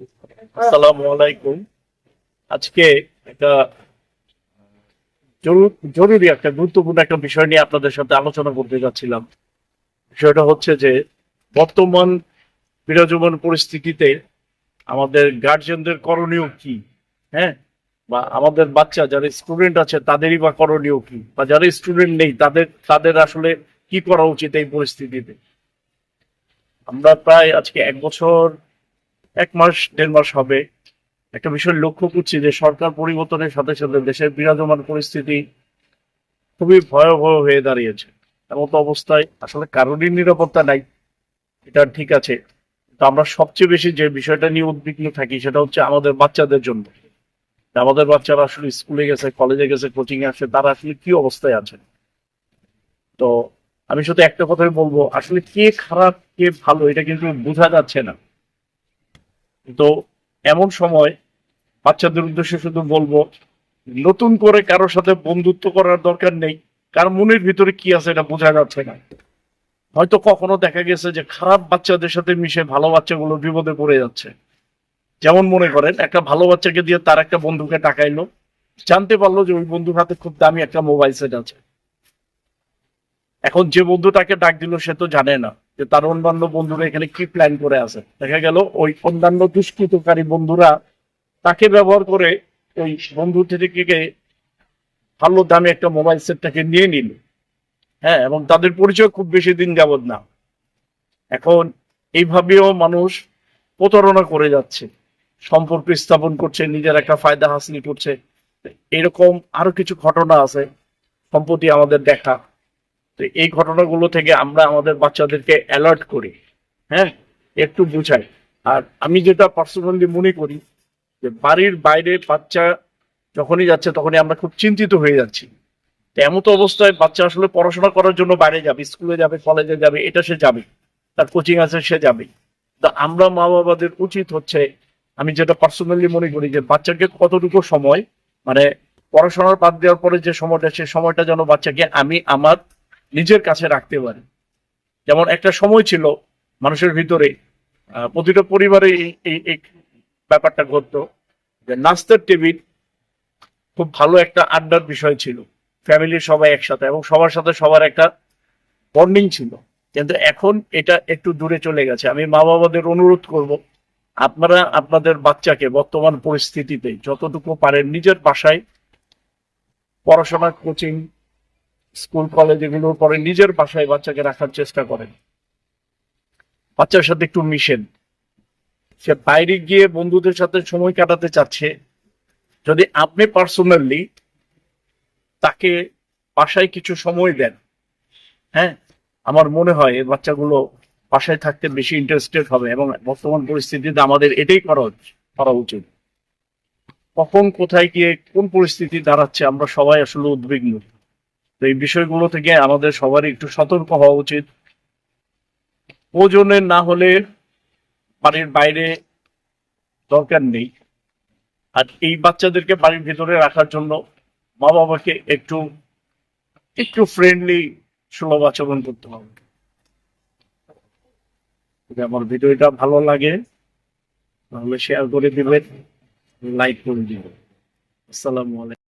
আসসালামু আলাইকুম। আজকে একটা জরুরি একটা গুরুত্বপূর্ণ একটা বিষয় নিয়ে আপনাদের সাথে আলোচনা করতে যাচ্ছিলাম। বিষয়টা হচ্ছে যে, বর্তমান বিরাজমান পরিস্থিতিতে আমাদের গার্জিয়ানদের করণীয় কি? হ্যাঁ? বা আমাদের বাচ্চা, যারা স্টুডেন্ট আছে, তাদেরই বা করণীয় কি? বা যারা স্টুডেন্ট নেই, তাদের তাদের আসলে কি করা উচিত এই পরিস্থিতিতে? আমরা প্রায় আজকে এক বছর এক মাস, দেড় মাস হবে। একটা বিষয় লক্ষ্য করছি যে সরকার পরিবর্তনের সাথে সাথে দেশের বিরাজমান পরিস্থিতি খুবই ভয়াবহ হয়ে দাঁড়িয়েছে। এমন তো অবস্থায় আসলে কারোরই নিরাপত্তা নাই। এটা ঠিক আছে। তো আমরা সবচেয়ে বেশি যে বিষয়টা নিয়ে উদ্বিগ্ন থাকি সেটা হচ্ছে আমাদের বাচ্চাদের জন্য। আমাদের বাচ্চারা আসলে স্কুলে গেছে, কলেজে গেছে, কোচিং এ আসছে, তারা আসলে কি অবস্থায় আছে তো আমি শুধু একটা কথাই বলব, আসলে কে খারাপ, কে ভালো, এটা কিন্তু বোঝা যাচ্ছে না। তো এমন সময় বাচ্চাদের উদ্দেশ্যে শুধু বলব, নতুন করে কারোর সাথে বন্ধুত্ব করার দরকার নেই। কার মনের ভিতরে কি আছে এটা বোঝা যাচ্ছে না। হয়তো কখনো দেখা গেছে যে খারাপ বাচ্চাদের সাথে মিশে ভালো বাচ্চাগুলো বিপদে পড়ে যাচ্ছে। যেমন মনে করেন, একটা ভালো বাচ্চাকে দিয়ে তার একটা বন্ধুকে টাকাইলো। জানতে পারল যে ওই বন্ধুর হাতে খুব দামি একটা মোবাইল সেট আছে। এখন যে বন্ধুটাকে ডাক দিল সে তো জানে না। যে তার অন্যান্য বন্ধুরা এখানে কি প্ল্যান করে আছে? দেখা গেল ওই অন্যান্য দুষ্কৃতকারী বন্ধুরা তাকে ব্যবহার করে ওই বন্ধু থেকে ভালো দামে একটা মোবাইল সেটটাকে নিয়ে নিল। হ্যাঁ এবং তাদের পরিচয় খুব বেশি দিন যাবত না। এখন এইভাবেও মানুষ প্রতারণা করে যাচ্ছে, সম্পর্ক স্থাপন করছে, নিজের একটা ফায়দা হাসিল করছে। এরকম আরও কিছু ঘটনা আছে সম্প্রতি আমাদের দেখা। তো এই ঘটনাগুলো থেকে আমরা আমাদের বাচ্চাদেরকে অ্যালার্ট করি হ্যাঁ? একটু বুঝাই। আর আমি যেটা পার্সোনালি মনে করি, যে বাড়ির বাইরে বাচ্চা যখনই যাচ্ছে, তখনই আমরা খুব চিন্তিত হয়ে যাচ্ছি। তো এমন তো অবস্থায় বাচ্চা আসলে পড়াশোনা করার জন্য বাইরে যাবে স্কুলে যাবে কলেজে যাবে, এটা সে যাবে তার কোচিং আছে, সে যাবে তো আমরা মা বাবাদের উচিত হচ্ছে, আমি যেটা পার্সোনালি মনে করি, যে বাচ্চাকে কতটুকু সময় মানে পড়াশোনার বাদ দেওয়ার পরে যে সময়টা, সে সময়টা যেন বাচ্চাকে আমি, আমার নিজের কাছে রাখতে পারি। যেমন একটা সময় ছিল মানুষের ভিতরে প্রতিটা পরিবারে এই- ব্যাপারটা ঘটতো যে নাস্তার টেবিল খুব ভালো একটা আড্ডার বিষয় ছিল। ফ্যামিলির সবাই একসাথে এবং সবার সাথে সবার একটা বন্ডিং ছিল। কিন্তু এখন এটা একটু দূরে চলে গেছে। আমি মা বাবাদের অনুরোধ করব, আপনারা আপনাদের বাচ্চাকে বর্তমান পরিস্থিতিতে যতটুকু পারেন নিজের বাসায় পড়াশোনা কোচিং স্কুল কলেজ এগুলোর পরে নিজের বাসায় বাচ্চাকে রাখার চেষ্টা করেন। বাচ্চার সাথে একটু মিশেন। সে বাইরে গিয়ে বন্ধুদের সাথে সময় কাটাতে চাচ্ছে। যদি আপনি পার্সোনালি তাকে বাসায় কিছু সময় দেন হ্যাঁ আমার মনে হয় এই বাচ্চাগুলো বাসায় থাকতে বেশি ইন্টারেস্টেড হবে এবং বর্তমান পরিস্থিতিতে আমাদের এটাই করা করা উচিত। কখন, কোথায়, গিয়ে কোন পরিস্থিতি দাঁড়াচ্ছে আমরা সবাই আসলে উদ্বিগ্ন। তো এই বিষয়গুলো থেকে আমাদের সবারই একটু সতর্ক হওয়া উচিত। ওজনের না হলে বাড়ির বাইরে দরকার নেই। আর এই বাচ্চাদেরকে বাড়ির ভিতরে রাখার জন্য মা বাবাকে একটু একটু ফ্রেন্ডলি সুলভ আচরণ করতে হবে। যদি আমার ভিডিওটা ভালো লাগে, তাহলে শেয়ার করে দিবেন লাইক করে দিবেন। আসসালামু আলাইকুম।